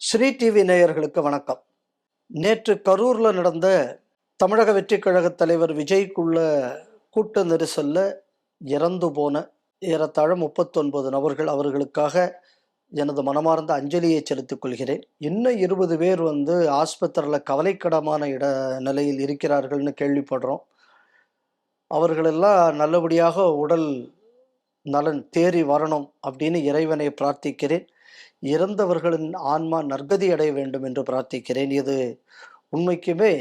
Sri TV நேயர்களுக்கு வணக்கம். நேற்று கரூரில் நடந்த தமிழக வெற்றி கழக தலைவர் விஜய்க்குள்ள கூட்ட நெரிசலில் இறந்து போன ஏறத்தாழ முப்பத்தொன்பது நபர்கள் அவர்களுக்காக எனது மனமார்ந்த அஞ்சலியை செலுத்திக் கொள்கிறேன். இன்னும் இருபது பேர் வந்து ஆஸ்பத்திரியில் கவலைக்கிடமான இட நிலையில் இருக்கிறார்கள்னு கேள்விப்படுறோம். அவர்களெல்லாம் நல்லபடியாக உடல் நலன் தேறி வரணும் அப்படின்னு இறைவனை பிரார்த்திக்கிறேன். இறந்தவர்களின் ஆன்மா நற்கதி அடைய வேண்டும் என்று பிரார்த்திக்கிறேன். இது உண்மைக்குமே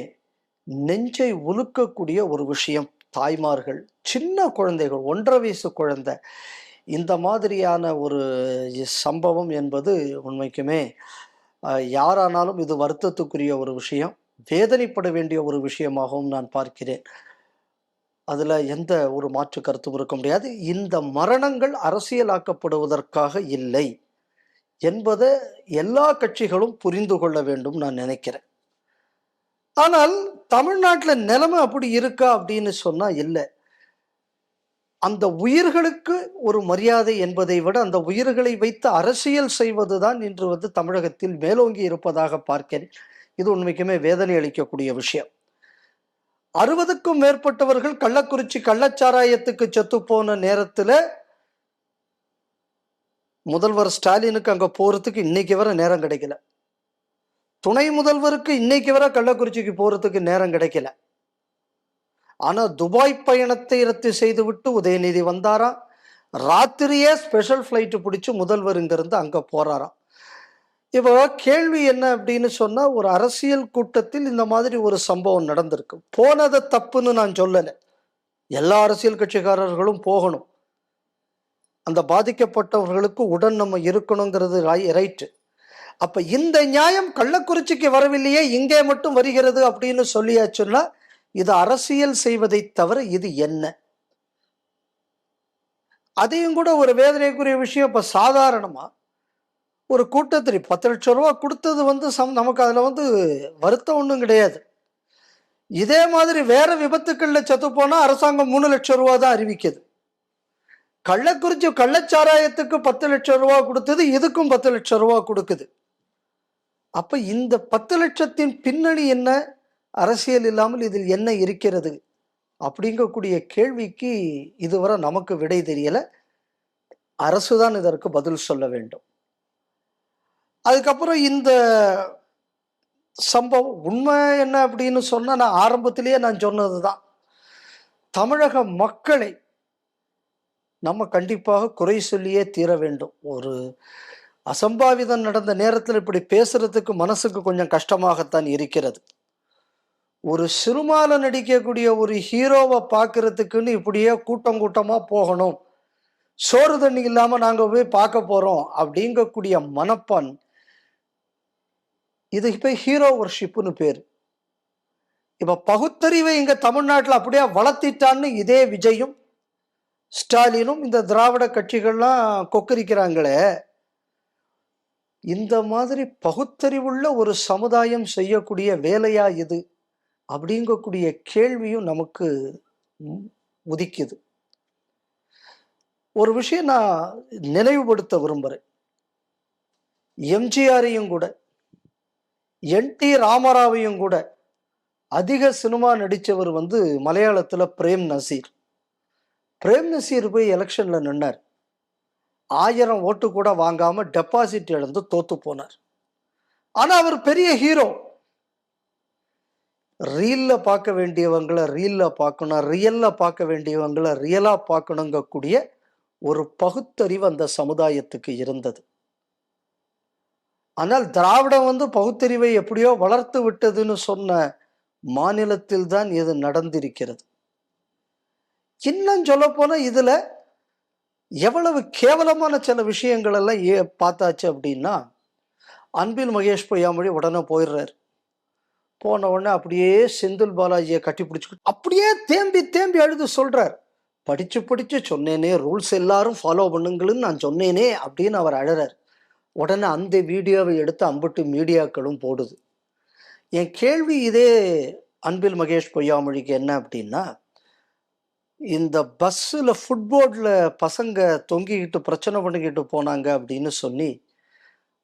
நெஞ்சை உலுக்கக்கூடிய ஒரு விஷயம். தாய்மார்கள் சின்ன குழந்தைகள் ஒன்றரை வயசு குழந்தை. இந்த மாதிரியான ஒரு சம்பவம் என்பது உண்மைக்குமே யாரானாலும் இது வருத்தத்துக்குரிய ஒரு விஷயம். வேதனைப்பட வேண்டிய ஒரு விஷயமாகவும் நான் பார்க்கிறேன். அதில் எந்த ஒரு மாற்று கருத்தும் இருக்க முடியாது. இந்த மரணங்கள் அரசியலாக்கப்படுவதற்காக இல்லை. என்பதை எல்லா கட்சிகளும் புரிந்து கொள்ள வேண்டும் நான் நினைக்கிறேன். ஆனால் தமிழ்நாட்டில் நிலைமை அப்படி இருக்கா அப்படின்னு சொன்னால் இல்லை. அந்த உயிர்களுக்கு ஒரு மரியாதை என்பதை விட அந்த உயிர்களை வைத்து அரசியல் செய்வதுதான் இன்று வந்து தமிழகத்தில் மேலோங்கி இருப்பதாக பார்க்கிறேன். இது உண்மைக்குமே வேதனை அளிக்கக்கூடிய விஷயம். அறுபதுக்கும் மேற்பட்டவர்கள் கள்ளக்குறிச்சி கள்ளச்சாராயத்துக்கு செத்து போன நேரத்தில் முதல்வர் ஸ்டாலினுக்கு அங்கே போகிறதுக்கு இன்னைக்கு வர நேரம் கிடைக்கல. துணை முதல்வருக்கு இன்னைக்கு வர கள்ளக்குறிச்சிக்கு போகிறதுக்கு நேரம் கிடைக்கல. ஆனால் துபாய் பயணத்தை ரத்து செய்துவிட்டு உதயநிதி வந்தாராம் ராத்திரியே ஸ்பெஷல் ஃப்ளைட்டு பிடிச்சி முதல்வர் இங்கேருந்து அங்கே போகிறாராம் இப்போ கேள்வி என்ன அப்படின்னு சொன்னால் ஒரு அரசியல் கூட்டத்தில் இந்த மாதிரி ஒரு சம்பவம் நடந்திருக்கு. போனதை தப்புன்னு நான் சொல்லலை. எல்லா அரசியல் கட்சிக்காரர்களும் போகணும். அந்த பாதிக்கப்பட்டவர்களுக்கு உடன் நம்ம இருக்கணுங்கிறது ரைட்டு அப்போ இந்த நியாயம் கள்ளக்குறிச்சிக்கு வரவில்லையே இங்கே மட்டும் வருகிறது அப்படின்னு சொல்லியாச்சுன்னா இது அரசியல் செய்வதை தவிர இது என்ன? அதையும் கூட ஒரு வேதனைக்குரிய விஷயம். இப்போ சாதாரணமாக ஒரு கூட்டத்திரி பத்து லட்சம் ரூபா கொடுத்தது வந்து சம் நமக்கு அதில் வந்து வருத்தம் ஒன்றும் கிடையாது. இதே மாதிரி வேற விபத்துக்களில் செத்து போனால் அரசாங்கம் மூணு லட்சம் ரூபா தான் அறிவிக்குது. கள்ளக்குறிச்சி கள்ளச்சாராயத்துக்கு பத்து லட்சம் ரூபா கொடுத்தது இதுக்கும் பத்து லட்சம் ரூபா கொடுக்குது. அப்ப இந்த பத்து லட்சத்தின் பின்னணி என்ன? அரசியல் இல்லாமல் இதில் என்ன இருக்கிறது? அப்படிங்கக்கூடிய கேள்விக்கு இதுவரை நமக்கு விடை தெரியல. அரசுதான் இதற்கு பதில் சொல்ல வேண்டும். அதுக்கப்புறம் இந்த சம்பவம் உண்மை என்ன அப்படின்னு சொன்னா நான் ஆரம்பத்திலேயே நான் சொன்னது தான் தமிழக மக்களை நம்ம கண்டிப்பாக குறை சொல்லியே தீர வேண்டும். ஒரு அசம்பாவிதம் நடந்த நேரத்தில் இப்படி பேசுறதுக்கு மனசுக்கு கொஞ்சம் கஷ்டமாகத்தான் இருக்கிறது. ஒரு சிறுமால நடிக்கக்கூடிய ஒரு ஹீரோவை பார்க்கறதுக்குன்னு இப்படியே கூட்டம் கூட்டமாக போகணும். சோறு தண்ணி இல்லாமல் நாங்கள் போய் பார்க்க போகிறோம் அப்படிங்கக்கூடிய மனப்பான். இது இப்போ ஹீரோ ஒர்ஷிப்னு பேர். இப்போ பகுத்தறிவை இங்கே தமிழ்நாட்டில் அப்படியே வளர்த்திட்டான்னு இதே விஜயும் ஸ்டாலினும் இந்த திராவிட கட்சிகள்லாம் கொக்கரிக்கிறாங்களே. இந்த மாதிரி பகுத்தறிவுள்ள ஒரு சமுதாயம் செய்யக்கூடிய வேலையா இது? அப்படிங்கக்கூடிய கேள்வியும் நமக்கு உதிக்குது. ஒரு விஷயம் நான் நினைவுபடுத்த விரும்புகிறேன் எம்ஜிஆரையும் கூட என் டி ராமராவையும் கூட அதிக சினிமா நடித்தவர் வந்து மலையாளத்தில் பிரேம் நசீர். பிரேம் நசீர் போய் எலெக்ஷனில் நின்னார். ஆயிரம் ஓட்டு கூட வாங்காமல் டெபாசிட் இழந்து தோத்து போனார். ஆனால் அவர் பெரிய ஹீரோ ரீலில் பார்க்க வேண்டியவங்களை ரீலில் பார்க்கணும். ரியலில் பார்க்க வேண்டியவங்களை ரியலாக பார்க்கணுங்கக்கூடிய ஒரு பகுத்தறிவு அந்த சமுதாயத்துக்கு இருந்தது. ஆனால் திராவிடம் வந்து பகுத்தறிவை எப்படியோ வளர்த்து விட்டதுன்னு சொன்ன மாநிலத்தில் தான் இது நடந்திருக்கிறது. இன்னும் சொல்ல இதில் எவ்வளவு கேவலமான சில விஷயங்கள் எல்லாம் ஏ பார்த்தாச்சு அப்படின்னா அன்பில் மகேஷ் பொய்யாமொழி உடனே போயிடுறாரு. போன உடனே அப்படியே செந்தில் பாலாஜியை கட்டி பிடிச்சிக்கிட்டு அப்படியே தேம்பி தேம்பி அழுது சொல்கிறார் படித்து படித்து சொன்னேனே ரூல்ஸ் எல்லாரும் ஃபாலோ பண்ணுங்களுன்னு நான் சொன்னேனே அப்படின்னு அவர் அழறார். உடனே அந்த வீடியோவை எடுத்து அம்பட்டு மீடியாக்களும் போடுது. என் கேள்வி இதே அன்பில் மகேஷ் பொய்யாமொழிக்கு என்ன அப்படின்னா இந்த பஸ்ஸில் ஃபுட்போர்டில் பசங்க தொங்கிக்கிட்டு பிரச்சனை பண்ணிக்கிட்டு போனாங்க அப்படின்னு சொல்லி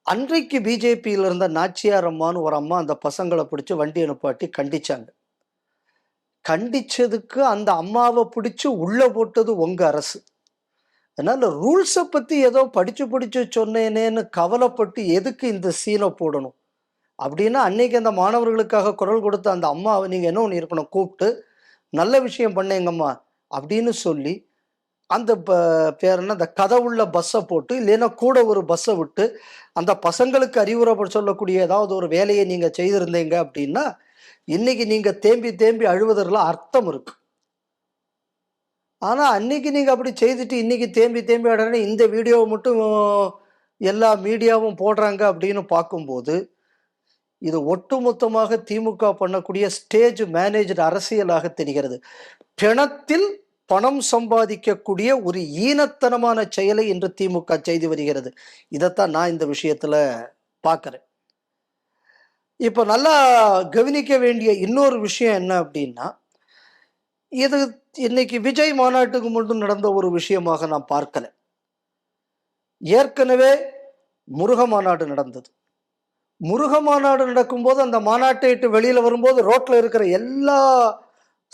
அன்றைக்கு பிஜேபியில் இருந்த நாச்சியார் அம்மான்னு ஒரு அம்மா அந்த பசங்களை பிடிச்சி வண்டியை அனுப்பாட்டி கண்டிச்சாங்க. கண்டிச்சதுக்கு அந்த அம்மாவை பிடிச்சி உள்ளே போட்டது உங்கள் அரசு. அதனால் ரூல்ஸை பற்றி ஏதோ படித்து படித்து சொன்னேனேன்னு கவலைப்பட்டு எதுக்கு இந்த சீனை போடணும்? அப்படின்னா அன்னைக்கு அந்த மாணவர்களுக்காக குரல் கொடுத்த அந்த அம்மாவை நீங்கள் என்ன ஒன்று இருக்கணும்? கூப்பிட்டு நல்ல விஷயம் பண்ணேங்கம்மா. அப்படின்னு சொல்லி அந்த ப- பேர் என்ன? அந்த கதை உள்ள பஸ்ஸை போட்டு இல்லைன்னா கூட ஒரு பஸ்ஸை விட்டு அந்த பசங்களுக்கு அறிவுரை சொல்லக்கூடிய ஏதாவது ஒரு வேலையை நீங்கள் செய்திருந்தீங்க அப்படின்னா இன்னைக்கு நீங்கள் தேம்பி தேம்பி அழுவதற்ல அர்த்தம் இருக்கு. ஆனால் அன்னைக்கு நீங்கள் அப்படி செய்துட்டு இன்னைக்கு தேம்பி தேம்பி அடனே இந்த வீடியோவை மட்டும் எல்லா மீடியாவும் போடுறாங்க அப்படின்னு பார்க்கும்போது இது ஒட்டுமொத்தமாக திமுக பண்ணக்கூடிய ஸ்டேஜ் மேனேஜ்டு அரசியலாக தெரிகிறது. பிணத்தில் பணம் சம்பாதிக்கக்கூடிய ஒரு ஈனத்தனமான செயலை இன்று திமுக செய்து வருகிறது. இதைத்தான் நான் இந்த விஷயத்தில் பார்க்குறேன். இப்போ நல்லா கவனிக்க வேண்டிய இன்னொரு விஷயம் என்ன அப்படின்னா இது இன்னைக்கு விஜய் மாநாட்டுக்கு முன்பு நடந்த ஒரு விஷயமாக நான் பார்க்கல. ஏற்கனவே முருக மாநாடு நடந்தது. முருக மாநாடு நடக்கும்போது அந்த மாநாட்டை விட்டு வெளியில் வரும்போது ரோட்டில் இருக்கிற எல்லா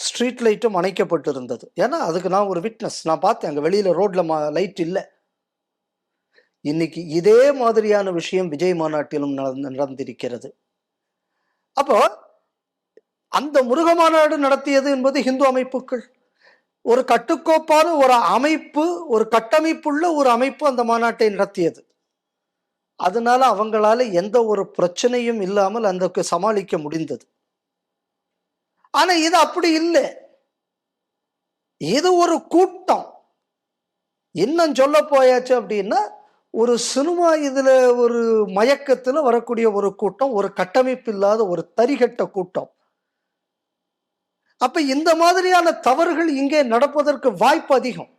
ஸ்ட்ரீட் லைட்டும் அணைக்கப்பட்டு இருந்தது ஏன்னா அதுக்கு நான் ஒரு விட்னஸ் நான் பார்த்தேன் அங்கே வெளியில் ரோட்டில் மா லைட் இல்லை. இன்னைக்கு இதே மாதிரியான விஷயம் விஜய் மாநாட்டிலும் நடந்திருக்கிறது. அப்போ அந்த முருக மாநாடு நடத்தியது என்பது இந்து அமைப்புகள். ஒரு கட்டுக்கோப்பான ஒரு அமைப்பு ஒரு கட்டமைப்புள்ள ஒரு அமைப்பு அந்த மாநாட்டை நடத்தியது. அதனால அவங்களால எந்த ஒரு பிரச்சனையும் இல்லாமல் அந்த சமாளிக்க முடிந்தது. ஆனா இது அப்படி இல்லை. இது ஒரு கூட்டம். இன்னும் சொல்ல போயாச்சு அப்படின்னா ஒரு சினிமா இதுல ஒரு மயக்கத்துல வரக்கூடிய ஒரு கூட்டம் ஒரு கட்டமைப்பு இல்லாத ஒரு தரிகட்ட கூட்டம். அப்ப இந்த மாதிரியான தவறுகள் இங்கே நடப்பதற்கு வாய்ப்பு அதிகம்.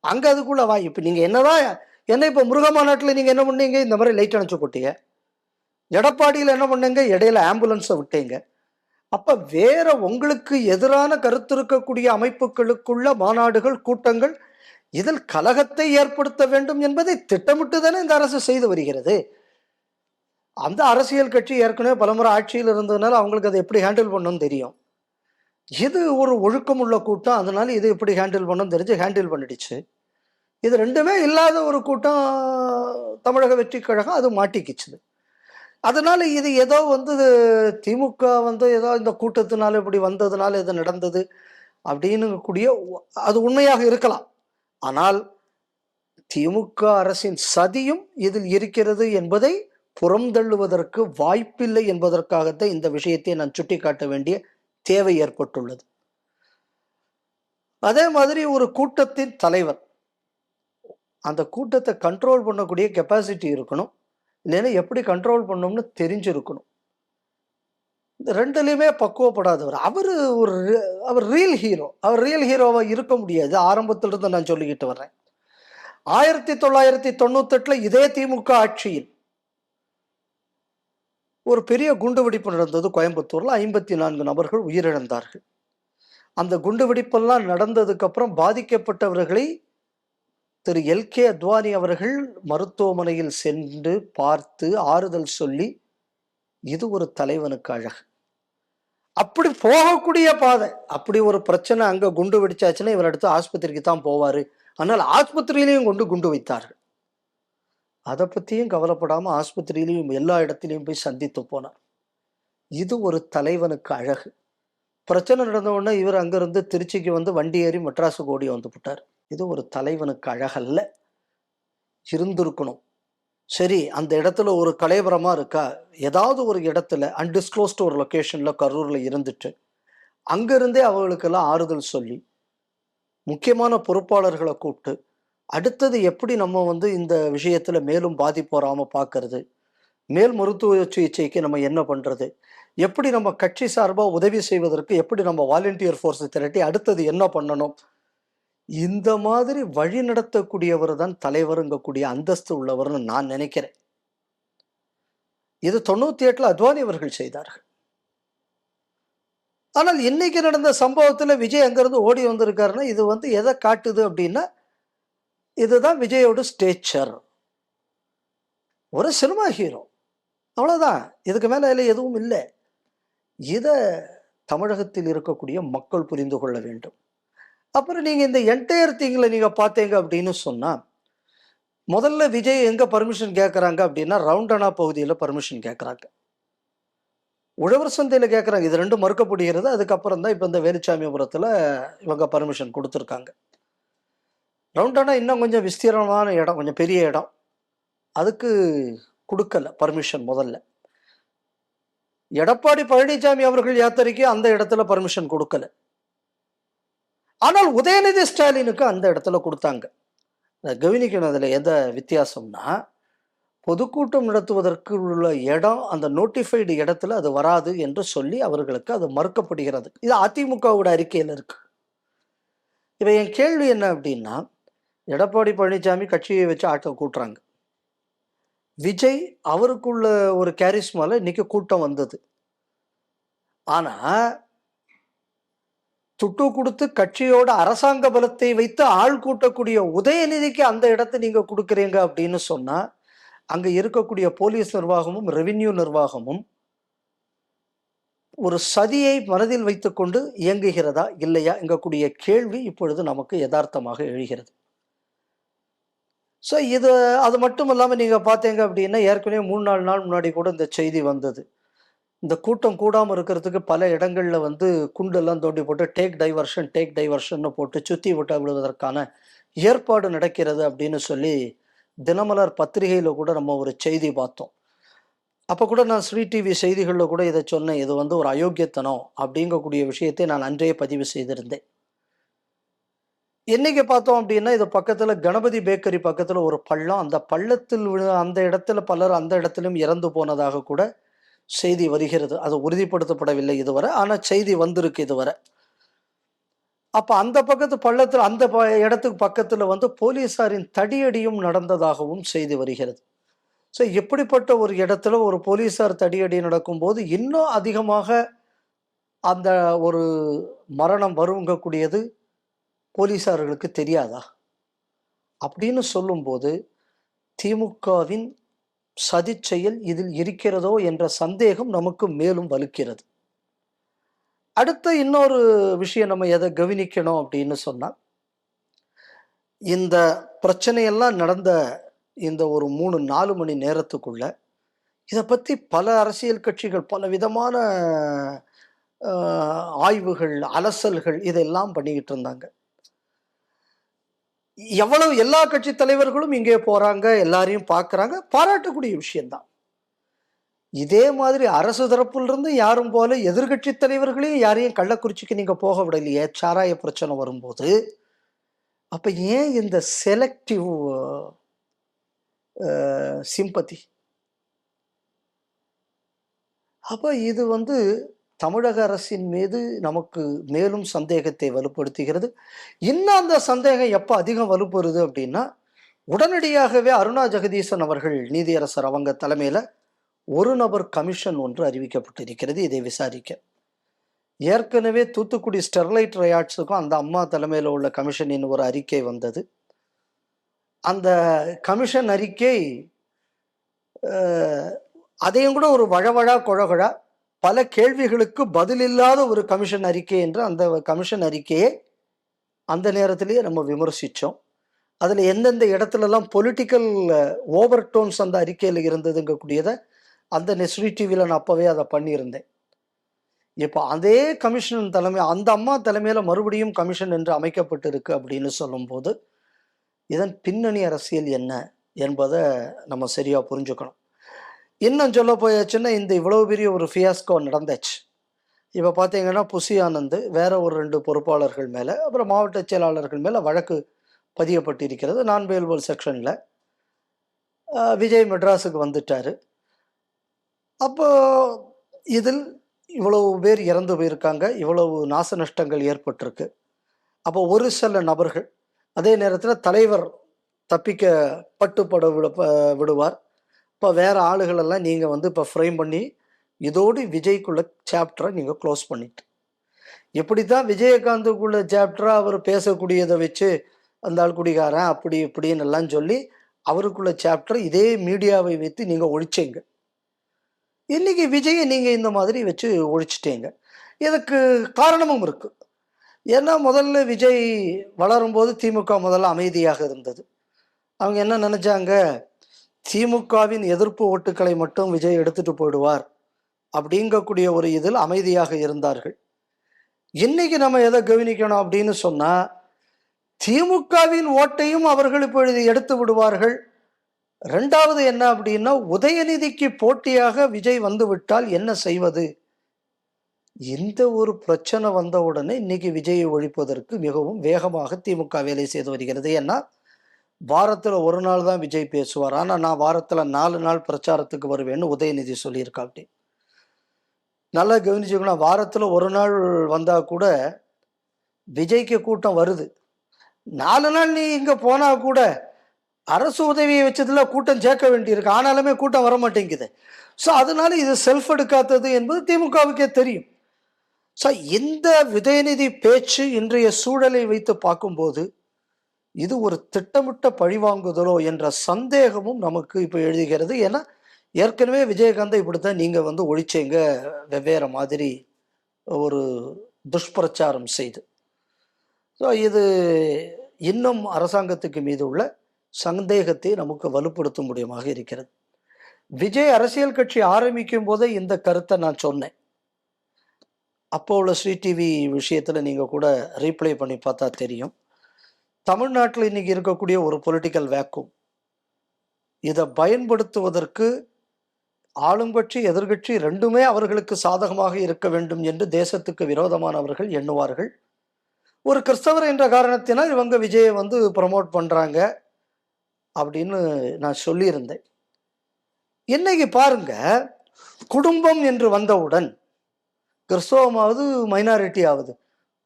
அங்க அதுக்குள்ள வாய்ப்பு நீங்க என்னதான் என்ன இப்ப முருக மாநாட்டில் நீங்க என்ன பண்ணீங்க? இந்த மாதிரி லைட் அணைச்சு போட்டீங்க. எடப்பாடியில் என்ன பண்ணீங்க? இடையில ஆம்புலன்ஸை விட்டீங்க. அப்ப வேற உங்களுக்கு எதிரான கருத்து இருக்கக்கூடிய அமைப்புகளுக்குள்ள மாநாடுகள் கூட்டங்கள் இதில் கலகத்தை ஏற்படுத்த வேண்டும் என்பதை திட்டமிட்டு தானே இந்த அரசு செய்து வருகிறது. அந்த அரசியல் கட்சி ஏற்கனவே பலமுறை ஆட்சியில் இருந்ததுனால அவங்களுக்கு அதை எப்படி ஹேண்டில் பண்ணணும்னு தெரியும். இது ஒரு ஒழுக்கம் உள்ள கூட்டம் அதனால இது எப்படி ஹேண்டில் பண்ணணும் தெரிஞ்சு ஹேண்டில் பண்ணிடுச்சு. இது ரெண்டுமே இல்லாத ஒரு கூட்டம் தமிழக வெற்றி கழகம் அது மாட்டிக்கிச்சுது. அதனால இது ஏதோ வந்து திமுக வந்து ஏதோ இந்த கூட்டத்தினால இப்படி வந்ததுனால இது நடந்தது அப்படின்னு கூடிய அது உண்மையாக இருக்கலாம். ஆனால் திமுக அரசின் சதியும் இதில் இருக்கிறது என்பதை புறந்தள்ளுவதற்கு வாய்ப்பில்லை என்பதற்காகத்தான் இந்த விஷயத்தை நான் சுட்டிக்காட்ட வேண்டிய தேவை ஏற்பட்டுள்ளது. அதே மாதிரி ஒரு கூட்டத்தின் தலைவர் அந்த கூட்டத்தை கண்ட்ரோல் பண்ணக்கூடிய கெப்பாசிட்டி இருக்கணும். இல்லைன்னா எப்படி கண்ட்ரோல் பண்ணணும்னு தெரிஞ்சிருக்கணும். இந்த பக்குவப்படாதவர். அவர் ஒரு அவர் ரியல் ஹீரோ அவர் ரியல் ஹீரோவாக இருக்க முடியாது. ஆரம்பத்திலிருந்து நான் சொல்லிக்கிட்டு வர்றேன். ஆயிரத்தி தொள்ளாயிரத்தி தொண்ணூத்தெட்டில் இதே திமுக ஆட்சியில் ஒரு பெரிய குண்டுவெடிப்பு நடந்தது கோயம்புத்தூரில். ஐம்பத்தி நான்கு நபர்கள் உயிரிழந்தார்கள். அந்த குண்டுவெடிப்பெல்லாம் நடந்ததுக்கப்புறம் பாதிக்கப்பட்டவர்களை திரு எல். கே. அத்வானி அவர்கள் மருத்துவமனையில் சென்று பார்த்து ஆறுதல் சொல்லி இது ஒரு தலைவனுக்கு அழகு. அப்படி போகக்கூடிய பாதை. அப்படி ஒரு பிரச்சனை அங்க குண்டு வெடிச்சாச்சுன்னா இவர் அடுத்து ஆஸ்பத்திரிக்கு தான் போவாரு. ஆனால் ஆஸ்பத்திரியிலையும் கொண்டு குண்டு வைத்தார்கள். அதை பத்தியும் கவலைப்படாம ஆஸ்பத்திரியிலையும் எல்லா இடத்துலையும் போய் சந்தித்து போனார். இது ஒரு தலைவனுக்கு அழகு. பிரச்சனை நடந்த உடனே இவர் அங்கிருந்து திருச்சிக்கு வந்து வண்டி ஏறி மெட்ராஸுக்கு ஓடி வந்து விட்டார் இது ஒரு தலைவனுக்கு அழகல்ல. இருந்திருக்கணும். சரி அந்த இடத்துல ஒரு கலைவரமாக இருக்கா? ஏதாவது ஒரு இடத்துல அன்டிஸ்க்ளோஸ்டு ஒரு லொக்கேஷனில் கரூரில் இருந்துட்டு அங்கேருந்தே அவர்களுக்கெல்லாம் ஆறுதல் சொல்லி முக்கியமான பொறுப்பாளர்களை கூப்பிட்டு அடுத்தது எப்படி நம்ம வந்து இந்த விஷயத்தில் மேலும் பாதிப்பு வராம பார்க்கறது மேல் மருத்துவ சிகிச்சைக்கு நம்ம என்ன பண்ணுறது எப்படி நம்ம கட்சி சார்பாக உதவி செய்வதற்கு எப்படி நம்ம வாலண்டியர் ஃபோர்ஸை திரட்டி அடுத்தது என்ன பண்ணணும்? இந்த மாதிரி வழி நடத்தக்கூடியவர் தான் தலைவருங்கக்கூடிய அந்தஸ்து உள்ளவர்னு நான் நினைக்கிறேன். இது தொண்ணூத்தி எட்டுல அத்வானி அவர்கள் செய்தார்கள். ஆனால் இன்னைக்கு நடந்த சம்பவத்தில் விஜய் அங்கிருந்து ஓடி வந்திருக்காருன்னா இது வந்து எதை காட்டுது அப்படின்னா இதுதான் விஜயோட ஸ்டேச்சர் ஒரு சினிமா ஹீரோ அவ்வளோதான் இதுக்கு மேலே அதில் எதுவும் இல்லை. இதை தமிழகத்தில் இருக்கக்கூடிய மக்கள் புரிந்து கொள்ள வேண்டும். அப்புறம் நீங்கள் இந்த என்டையர் திங்கில் நீங்கள் பார்த்தீங்க அப்படின்னு சொன்னால் முதல்ல விஜய் எங்கே பர்மிஷன் கேட்குறாங்க அப்படின்னா ரவுண்டனா பகுதியில் பர்மிஷன் கேட்குறாங்க உழவர் சந்தையில் கேட்குறாங்க இது ரெண்டும் மறுக்கப்படுகிறது. அதுக்கப்புறம் தான் இப்போ இந்த வேலுச்சாமிபுரத்தில் இவங்க பர்மிஷன் கொடுத்துருக்காங்க. ரவுண்டானா இன்னும் கொஞ்சம் விஸ்தீரமான இடம் கொஞ்சம் பெரிய இடம். அதுக்கு கொடுக்கல பர்மிஷன் முதல்ல. எடப்பாடி பழனிசாமி அவர்கள் யாத்திரைக்கு அந்த இடத்துல பர்மிஷன் கொடுக்கல. ஆனால் உதயநிதி ஸ்டாலினுக்கு அந்த இடத்துல கொடுத்தாங்க. கவனிக்கணும் அதில் எந்த வித்தியாசம்னா பொதுக்கூட்டம் நடத்துவதற்கு உள்ள இடம் அந்த நோட்டிஃபைடு இடத்துல அது வராது என்று சொல்லி அவர்களுக்கு அது மறுக்கப்படுகிறது. இது அதிமுகவோட அறிக்கையில் இருக்கு. இப்போ என் கேள்வி என்ன அப்படின்னா எடப்பாடி பழனிசாமி கட்சியை வச்சு ஆட்டம் கூட்டுறாங்க. விஜய் அவருக்குள்ள ஒரு கேரிஸ்மால இன்னைக்கு கூட்டம் வந்தது. ஆனால் துட்டு கொடுத்து கட்சியோட அரசாங்க பலத்தை வைத்து ஆள் கூட்டக்கூடிய உதயநிதிக்கு அந்த இடத்தை நீங்க கொடுக்குறீங்க அப்படின்னு சொன்னா அங்க இருக்கக்கூடிய போலீஸ் நிர்வாகமும் ரெவின்யூ நிர்வாகமும் ஒரு சதியை மனதில் வைத்துக்கொண்டு இயங்குகிறதா இல்லையா எங்கக்கூடிய கேள்வி இப்பொழுது நமக்கு யதார்த்தமாக எழுகிறது. ஸோ இது அது மட்டும் இல்லாமல் நீங்கள் பார்த்தீங்க அப்படின்னா ஏற்கனவே மூணு நாலு நாள் முன்னாடி கூட இந்த செய்தி வந்தது. இந்த கூட்டம் கூடாமல் இருக்கிறதுக்கு பல இடங்களில் வந்து குண்டெல்லாம் தோண்டி போட்டு டேக் டைவர்ஷன் டேக் டைவர்ஷன் போட்டு சுற்றி விட்டு விடுவதற்கான ஏற்பாடு நடக்கிறது அப்படின்னு சொல்லி தினமலர் பத்திரிகையில் கூட நம்ம ஒரு செய்தி பார்த்தோம். அப்போ கூட நான் ஸ்ரீ டிவி செய்திகளில் கூட இதை சொன்னேன். இது வந்து ஒரு அயோக்கியத்தனம் அப்படிங்கக்கூடிய விஷயத்தை நான் அன்றே பதிவு செய்திருந்தேன். என்னைக்கு பார்த்தோம் அப்படின்னா இது பக்கத்தில் கணபதி பேக்கரி பக்கத்தில் ஒரு பள்ளம். அந்த பள்ளத்தில் விழு- அந்த இடத்துல பலர் அந்த இடத்திலும் இறந்து போனதாக கூட செய்தி வருகிறது. அது உறுதிப்படுத்தப்படவில்லை இதுவரை. ஆனால் செய்தி வந்திருக்கு இதுவரை. அப்போ அந்த பக்கத்து பள்ளத்தில் அந்த ப- இடத்துக்கு பக்கத்தில் வந்து போலீசாரின் தடியடியும் நடந்ததாகவும் செய்தி வருகிறது. ஸோ இப்படிப்பட்ட ஒரு இடத்துல ஒரு போலீஸார் தடியடி நடக்கும்போது இன்னும் அதிகமாக அந்த ஒரு மரணம் வருங்கக்கூடியது போலீஸார்களுக்கு தெரியாதா? அப்படின்னு சொல்லும்போது திமுகவின் சதிச் செயல் இதில் இருக்கிறதோ என்ற சந்தேகம் நமக்கு மேலும் வலுக்கிறது. அடுத்த இன்னொரு விஷயம் நம்ம எதை கவனிக்கணும் அப்படின்னு சொன்னால் இந்த பிரச்சனையெல்லாம் நடந்த இந்த ஒரு மூணு நாலு மணி நேரத்துக்குள்ள இதை பற்றி பல அரசியல் கட்சிகள் பல விதமான ஆய்வுகள் அலசல்கள் இதெல்லாம் பண்ணிக்கிட்டு இருந்தாங்க. எவ்வளவு எல்லா கட்சி தலைவர்களும் இங்கே போறாங்க எல்லாரையும் பார்க்குறாங்க பாராட்டக்கூடிய விஷயம்தான். இதே மாதிரி அரசு தரப்புல இருந்து யாரும் போல எதிர்கட்சி தலைவர்களையும் யாரையும் கள்ளக்குறிச்சிக்கு நீங்கள் போக விடலையே சாராய பிரச்சனை வரும்போது அப்போ ஏன் இந்த செலக்டிவ் சிம்பத்தி அப்போ இது வந்து தமிழக அரசின் மீது நமக்கு மேலும் சந்தேகத்தை வலுப்படுத்துகிறது. இன்னும் அந்த சந்தேகம் எப்போ அதிகம் வலுப்படுது அப்படின்னா உடனடியாகவே அருணா ஜெகதீசன் அவர்கள் நீதியரசர் அவங்க தலைமையில் ஒரு நபர் கமிஷன் ஒன்று அறிவிக்கப்பட்டிருக்கிறது. இதை விசாரிக்க. ஏற்கனவே தூத்துக்குடி ஸ்டெர்லைட் ரயாட்ஸுக்கும் அந்த அம்மா தலைமையில் உள்ள கமிஷனின் ஒரு அறிக்கை வந்தது. அந்த கமிஷன் அறிக்கை அதையும் கூட ஒரு வழவழா குழகுழா பல கேள்விகளுக்கு பதிலில்லாத ஒரு கமிஷன் அறிக்கை என்று அந்த கமிஷன் அறிக்கையை அந்த நேரத்திலேயே நம்ம விமர்சித்தோம் அதில் எந்தெந்த இடத்துலலாம் பொலிட்டிக்கல் ஓவர் டோன்ஸ் அந்த அறிக்கையில் இருந்ததுங்கக்கூடியதை அந்த நெஸ்ரி டிவியில் நான் அப்போவே அதை பண்ணியிருந்தேன். இப்போ அதே கமிஷன் தலைமை அந்த அம்மா தலைமையில் மறுபடியும் கமிஷன் என்று அமைக்கப்பட்டிருக்கு அப்படின்னு சொல்லும்போது இதன் பின்னணி அரசியல் என்ன என்பதை நம்ம சரியாக புரிஞ்சுக்கணும். இன்னும் சொல்ல போயாச்சுன்னா இந்த இவ்வளவு பெரிய ஒரு ஃபியாஸ்கோ நடந்துச்சு. இப்போ பார்த்தீங்கன்னா புசி ஆனந்த் வேற ஒரு ரெண்டு பொறுப்பாளர்கள் மேலே அப்புறம் மாவட்ட செயலாளர்கள் மேலே வழக்கு பதியப்பட்டிருக்கிறது. நான் பேல்வல் செக்ஷனில் விஜய் மெட்ராஸுக்கு வந்துட்டார். அப்போ இதில் இவ்வளவு பேர் இறந்து போயிருக்காங்க. இவ்வளவு நாச நஷ்டங்கள் ஏற்பட்டிருக்கு. அப்போ ஒரு சில நபர்கள் அதே நேரத்தில் தலைவர் தப்பிக்க பட்டுப்பட விட விடுவார். இப்போ வேறு ஆளுகளெல்லாம் நீங்கள் வந்து இப்போ ஃப்ரேம் பண்ணி இதோடு விஜய்க்குள்ள சாப்டரை நீங்கள் க்ளோஸ் பண்ணிட்டு. எப்படி தான் விஜயகாந்துக்குள்ள சாப்டரை அவர் பேசக்கூடியதை வச்சு அந்த ஆள் குடிகாரன் அப்படி இப்படின்னு எல்லாம் சொல்லி அவருக்குள்ள சாப்டர் இதே மீடியாவை வைத்து நீங்கள் ஒழிச்சிங்க. இன்னைக்கு விஜயை நீங்கள் இந்த மாதிரி வச்சு ஒழிச்சிட்டீங்க. இதுக்கு காரணமும் இருக்குது ஏன்னா முதல்ல விஜய் வளரும்போது திமுக முதல்ல அமைதியாக இருந்தது. அவங்க என்ன நினச்சாங்க? திமுகவின் எதிர்ப்பு ஓட்டுக்களை மட்டும் விஜய் எடுத்துட்டு போயிடுவார் அப்படிங்கக்கூடிய ஒரு இதில் அமைதியாக இருந்தார்கள். இன்னைக்கு நம்ம எதை கவனிக்கணும் அப்படின்னு சொன்னால் திமுகவின் ஓட்டையும் அவர்கள் இப்பொழுது எடுத்து விடுவார்கள். ரெண்டாவது என்ன அப்படின்னா உதயநிதிக்கு போட்டியாக விஜய் வந்து விட்டால் என்ன செய்வது? இந்த ஒரு பிரச்சனை வந்தவுடனே இன்னைக்கு விஜயை ஒழிப்பதற்கு மிகவும் வேகமாக திமுக வேலை செய்து வருகிறது. ஏன்னா வாரத்தில் ஒரு நாள் தான் விஜய் பேசுவார். ஆனால் நான் வாரத்தில் நாலு நாள் பிரச்சாரத்துக்கு வருவேன்னு உதயநிதி சொல்லியிருக்கா அப்படி. நல்லா கவனிச்சுக்கணும். வாரத்தில் ஒரு நாள் வந்தால் கூட விஜய்க்கு கூட்டம் வருது. நாலு நாள் நீ இங்கே போனால் கூட அரசு உதவியை வச்சதில் கூட்டம் சேர்க்க வேண்டியிருக்கு. ஆனாலுமே கூட்டம் வர மாட்டேங்குது. ஸோ அதனால இது செல்ஃப் எடுக்காதது என்பது திமுகவுக்கே தெரியும். ஸோ இந்த உதயநிதி பேச்சு இன்றைய சூழலை வைத்து பார்க்கும்போது இது ஒரு திட்டமிட்ட பழிவாங்குதலோ என்ற சந்தேகமும் நமக்கு இப்போ எழுதுகிறது. ஏன்னா ஏற்கனவே விஜயகாந்தை இப்படித்தான் நீங்கள் வந்து ஒழிச்சீங்க வெவ்வேறு மாதிரி ஒரு துஷ்பிரச்சாரம் செய்து. ஸோ இது இன்னும் அரசாங்கத்துக்கு மீது உள்ள சந்தேகத்தை நமக்கு வலுப்படுத்த முடியுமாக இருக்கிறது. விஜய் அரசியல் கட்சி ஆரம்பிக்கும் போதே இந்த கருத்தை நான் சொன்னேன். அப்போ உள்ள ஸ்ரீ டிவி விஷயத்தில் நீங்கள் கூட ரீப்ளை பண்ணி பார்த்தா தெரியும். தமிழ்நாட்டில் இன்னைக்கு இருக்கக்கூடிய ஒரு பொலிட்டிக்கல் வேக்கும் இதை பயன்படுத்துவதற்கு ஆளுங்கட்சி எதிர்கட்சி ரெண்டுமே அவர்களுக்கு சாதகமாக இருக்க வேண்டும் என்று தேசத்துக்கு விரோதமானவர்கள் எண்ணுவார்கள். ஒரு கிறிஸ்தவர் என்ற காரணத்தினால் இவங்க விஜயை வந்து ப்ரமோட் பண்ணுறாங்க அப்படின்னு நான் சொல்லியிருந்தேன். இன்னைக்கு பாருங்க குடும்பம் என்று வந்தவுடன் கிறிஸ்தவமாவது மைனாரிட்டி ஆகுது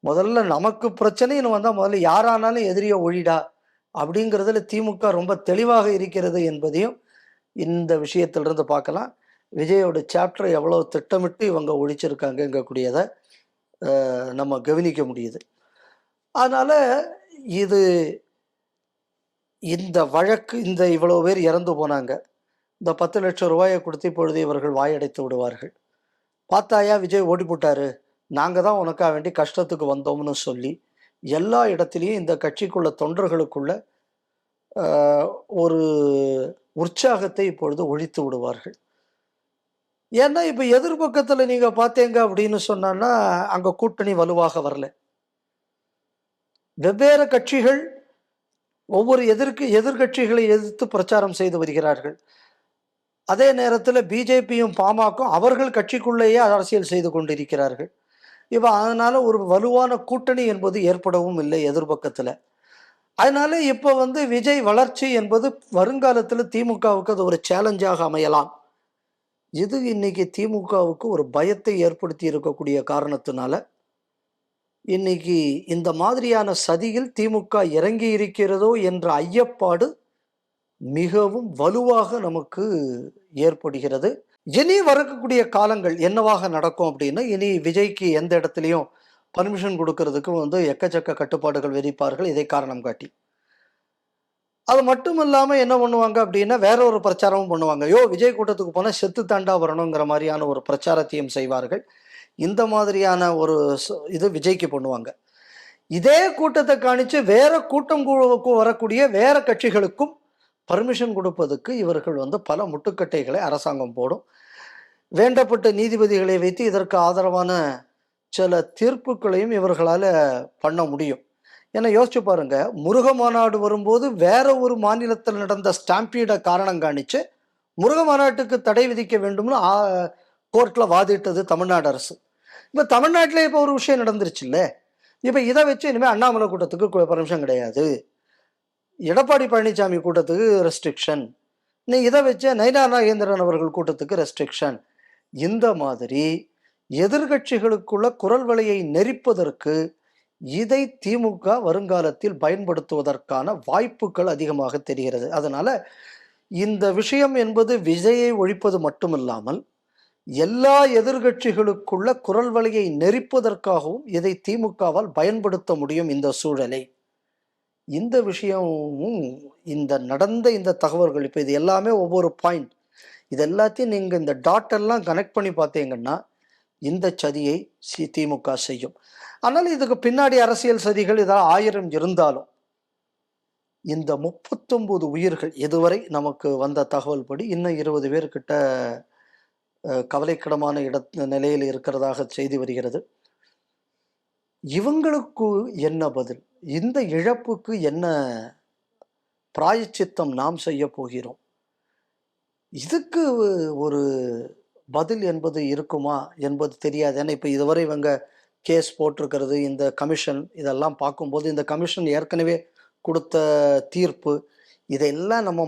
முதல்ல நமக்கு பிரச்சனைன்னு வந்தால் முதல்ல யாரானாலும் எதிரியை ஒழிடா அப்படிங்கிறதுல திமுக ரொம்ப தெளிவாக இருக்கிறது என்பதையும் இந்த விஷயத்திலிருந்து பார்க்கலாம். விஜயோட சாப்டர் எவ்வளோ திட்டமிட்டு இவங்க ஒழிச்சிருக்காங்கங்கக்கூடியதை நம்ம கவனிக்க முடியுது. அதனால் இது இந்த வழக்கு இந்த இவ்வளோ பேர் இறந்து போனாங்க. இந்த பத்து லட்சம் ரூபாயை கொடுத்து இப்பொழுது இவர்கள் வாயடைத்து விடுவார்கள். பார்த்தாயா விஜய் ஓடி போட்டாரு நாங்கள் தான் உனக்காக வேண்டி கஷ்டத்துக்கு வந்தோம்னு சொல்லி எல்லா இடத்துலையும் இந்த கட்சிக்குள்ள தொண்டர்களுக்குள்ள ஒரு உற்சாகத்தை இப்பொழுது ஒழித்து விடுவார்கள். ஏன்னா இப்போ எதிர்பக்கத்தில் நீங்கள் பார்த்தீங்க அப்படின்னு சொன்னான்னா அங்கே கூட்டணி வலுவாக வரல. வெவ்வேறு கட்சிகள் ஒவ்வொரு எதிர்க்கு எதிர்கட்சிகளை எதிர்த்து பிரச்சாரம் செய்து வருகிறார்கள். அதே நேரத்தில் பிஜேபியும் பாமகவும் அவர்கள் கட்சிக்குள்ளேயே அரசியல் செய்து கொண்டிருக்கிறார்கள். இப்போ அதனால் ஒரு வலுவான கூட்டணி என்பது ஏற்படவும் இல்லை எதிர்பக்கத்தில். அதனால இப்போ வந்து விஜய் வளர்ச்சி என்பது வருங்காலத்தில் திமுகவுக்கு அது ஒரு சேலஞ்சாக அமையலாம். இது இன்னைக்கு திமுகவுக்கு ஒரு பயத்தை ஏற்படுத்தி இருக்கக்கூடிய காரணத்தினால இன்னைக்கு இந்த மாதிரியான சதியில் திமுக இறங்கி இருக்கிறதோ என்ற ஐயப்பாடு மிகவும் வலுவாக நமக்கு ஏற்படுகிறது. இனி வரக்கூடிய காலங்கள் என்னவாக நடக்கும் அப்படின்னா இனி விஜய்க்கு எந்த இடத்துலையும் பர்மிஷன் கொடுக்கறதுக்கு வந்து எக்கச்சக்க கட்டுப்பாடுகள் விதிப்பார்கள். இதை காரணம் காட்டி. அது மட்டும் இல்லாமல் என்ன பண்ணுவாங்க அப்படின்னா வேற ஒரு பிரச்சாரமும் பண்ணுவாங்க. யோ விஜய் கூட்டத்துக்கு போனால் செத்து தாண்டா வரணுங்கிற மாதிரியான ஒரு பிரச்சாரத்தையும் செய்வார்கள். இந்த மாதிரியான ஒரு இது விஜய்க்கு பண்ணுவாங்க. இதே கூட்டத்தை காணிச்சு வேற கூட்டம் வரக்கூடிய வேற கட்சிகளுக்கும் பர்மிஷன் கொடுப்பதற்கு இவர்கள் வந்து பல முட்டுக்கட்டைகளை அரசாங்கம் போடும். வேண்டப்பட்ட நீதிபதிகளை வைத்து இதற்கு ஆதரவான சில தீர்ப்புகளையும் இவர்களால் பண்ண முடியும். ஏன்னா யோசிச்சு பாருங்க முருக மாநாடு வரும்போது வேற ஒரு மாநிலத்தில் நடந்த ஸ்டாம்பீடை காரணம் காணிச்சு முருக மாநாட்டுக்கு தடை விதிக்க வேண்டும்னு கோர்ட்டில் வாதிட்டது தமிழ்நாடு அரசு. இப்போ தமிழ்நாட்டிலே இப்போ ஒரு விஷயம் நடந்துருச்சுல்ல இப்போ இதை வச்சு இனிமேல் அண்ணாமலை கூட்டத்துக்கு பர்மிஷன் கிடையாது. எடப்பாடி பழனிசாமி கூட்டத்துக்கு ரெஸ்ட்ரிக்ஷன் நீ இதை வச்ச நயினா நாகேந்திரன் அவர்கள் கூட்டத்துக்கு ரெஸ்ட்ரிக்ஷன் இந்த மாதிரி எதிர்கட்சிகளுக்குள்ள குரல் வலையை நெரிப்பதற்கு இதை திமுக வருங்காலத்தில் பயன்படுத்துவதற்கான வாய்ப்புகள் அதிகமாக தெரிகிறது. அதனால இந்த விஷயம் என்பது விஜயை ஒழிப்பது மட்டுமில்லாமல் எல்லா எதிர்கட்சிகளுக்குள்ள குரல் வலையை நெரிப்பதற்காகவும் இதை திமுகவால் பயன்படுத்த முடியும் இந்த சூழலை. இந்த விஷயமும் இந்த நடந்த இந்த தகவல்கள் இப்போ இது எல்லாமே ஒவ்வொரு பாயிண்ட் இது எல்லாத்தையும் நீங்கள் இந்த டாட் எல்லாம் கனெக்ட் பண்ணி பார்த்தீங்கன்னா இந்த சதியை சி திமுக செய்யும். ஆனால் இதுக்கு பின்னாடி அரசியல் சதிகள் இதெல்லாம் ஆயிரம் இருந்தாலும் இந்த முப்பத்தொம்பது உயிர்கள் இதுவரை நமக்கு வந்த தகவல் படி இன்னும் இருபது பேர்கிட்ட கவலைக்கிடமான இட நிலையில் இருக்கிறதாக செய்தி வருகிறது. இவங்களுக்கு என்ன பதில்? இந்த இழப்புக்கு என்ன பிராயச்சித்தம் நாம் செய்ய போகிறோம்? இதுக்கு ஒரு பதில் என்பது இருக்குமா என்பது தெரியாது. ஏன்னா இப்போ இதுவரை இவங்க கேஸ் போட்டிருக்கிறது இந்த கமிஷன் இதெல்லாம் பார்க்கும்போது இந்த கமிஷன் ஏற்கனவே கொடுத்த தீர்ப்பு இதையெல்லாம் நம்ம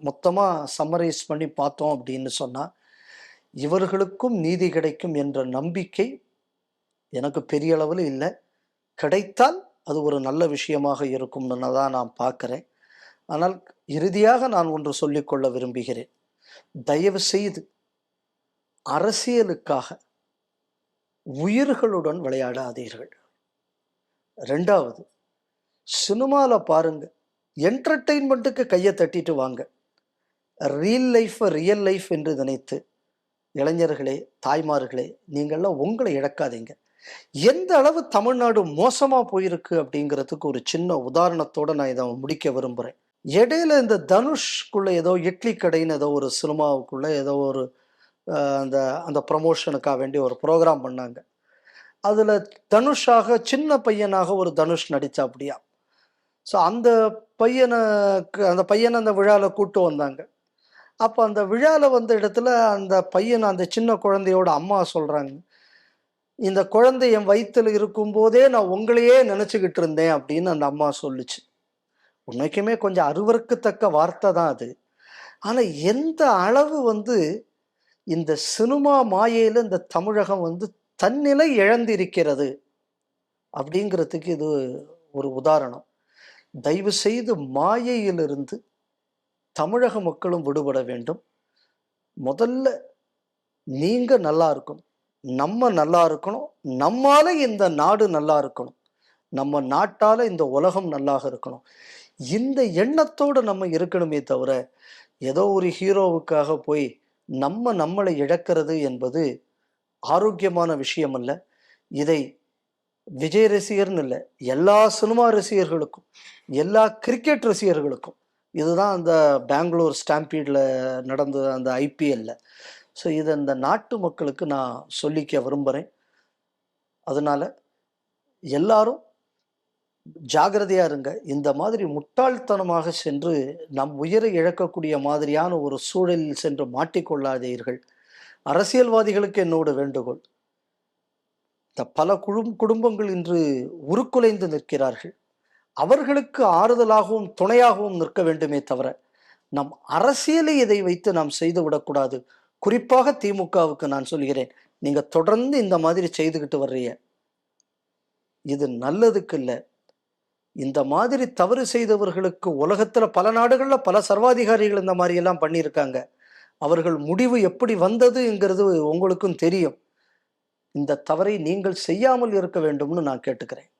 மொத்தமாக சம்மரைஸ் பண்ணி பார்த்தோம் அப்படின்னு சொன்னால் இவர்களுக்கும் நீதி கிடைக்கும் என்ற நம்பிக்கை எனக்கு பெரிய அளவில் இல்லை. கிடைத்தால் அது ஒரு நல்ல விஷயமாக இருக்கும்னு தான் நான் பார்க்குறேன். ஆனால் இறுதியாக நான் ஒன்று சொல்லிக்கொள்ள விரும்புகிறேன். தயவு செய்து அரசியலுக்காக உயிர்களுடன் விளையாடாதீர்கள். ரெண்டாவது சினிமாவில் பாருங்க. என்டர்டெயின்மெண்ட்டுக்கு கையை தட்டிட்டு வாங்க. ரியல் லைஃப்பை ரியல் லைஃப் என்று நினைத்து இளைஞர்களே தாய்மார்களே நீங்கள்லாம் உங்களை இழக்காதீங்க. எந்த அளவு தமிழ்நாடு மோசமாக போயிருக்கு அப்படிங்கிறதுக்கு ஒரு சின்ன உதாரணத்தோட நான் இதை முடிக்க விரும்புகிறேன் இடையில இந்த தனுஷ்குள்ள ஏதோ இட்லி கடைன்னு ஏதோ ஒரு சினிமாவுக்குள்ள ஏதோ ஒரு அந்த அந்த ப்ரமோஷனுக்காக வேண்டி ஒரு ப்ரோக்ராம் பண்ணாங்க. அதில் தனுஷாக சின்ன பையனாக ஒரு தனுஷ் நடித்தா அப்படியா? ஸோ அந்த பையனுக்கு அந்த பையனை அந்த விழாவில் கூட்டு வந்தாங்க. அப்போ அந்த விழாவில் வந்த இடத்துல அந்த பையன் அந்த சின்ன குழந்தையோட அம்மா சொல்கிறாங்க இந்த குழந்தை என் வயிற்றில் இருக்கும்போதே நான் உங்களையே நினச்சிக்கிட்டு இருந்தேன் அப்படின்னு அந்த அம்மா சொல்லுச்சு. உண்மைக்குமே கொஞ்சம் அருவருக்கத்தக்க வார்த்தை தான் அது. ஆனால் எந்த அளவு வந்து இந்த சினிமா மாயையில் இந்த தமிழகம் வந்து தன்னிலை இழந்திருக்கிறது அப்படிங்கிறதுக்கு இது ஒரு உதாரணம். தயவு செய்து மாயையிலிருந்து தமிழக மக்களும் விடுபட வேண்டும். முதல்ல நீங்கள் நல்லா இருக்கணும். நம்ம நல்லா இருக்கணும். நம்மால இந்த நாடு நல்லா இருக்கணும். நம்ம நாட்டால இந்த உலகம் நல்லாக இருக்கணும். இந்த எண்ணத்தோடு நம்ம இருக்கணுமே தவிர ஏதோ ஒரு ஹீரோவுக்காக போய் நம்ம நம்மளை இழக்கிறது என்பது ஆரோக்கியமான விஷயம் அல்ல. இதை விஜய் ரசிகர்னு இல்லை எல்லா சினிமா ரசிகர்களுக்கும் எல்லா கிரிக்கெட் ரசிகர்களுக்கும் இதுதான் அந்த பெங்களூர் ஸ்டாம்பீடில் நடந்த அந்த ஐபிஎல்ல ஸோ இதை இந்த நாட்டு மக்களுக்கு நான் சொல்லிக்க விரும்புகிறேன் அதனால் எல்லாரும் ஜாகிரதையாக இருங்க. இந்த மாதிரி முட்டாள்தனமாக சென்று நம் உயிரை இழக்கக்கூடிய மாதிரியான ஒரு சூழலில் சென்று மாட்டிக்கொள்ளாதீர்கள். அரசியல்வாதிகளுக்கு என்னோட வேண்டுகோள். இந்த பல குழும் குடும்பங்கள் இன்று உருக்குலைந்து நிற்கிறார்கள். அவர்களுக்கு ஆறுதலாகவும் துணையாகவும் நிற்க வேண்டுமே தவிர நம் அரசியலை இதை வைத்து நாம் செய்து விடக்கூடாது குறிப்பாக திமுகவுக்கு நான் சொல்கிறேன் நீங்க தொடர்ந்து இந்த மாதிரி செய்துக்கிட்டு வர்றீங்க. இது நல்லதுக்கு இல்லை. இந்த மாதிரி தவறு செய்தவர்களுக்கு உலகத்துல பல நாடுகள்ல பல சர்வாதிகாரிகள் இந்த மாதிரி எல்லாம் பண்ணியிருக்காங்க. அவர்கள் முடிவு எப்படி வந்ததுங்கிறது உங்களுக்கும் தெரியும். இந்த தவறை நீங்கள் செய்யாமல் இருக்க வேண்டும்னு நான் கேட்டுக்கிறேன்.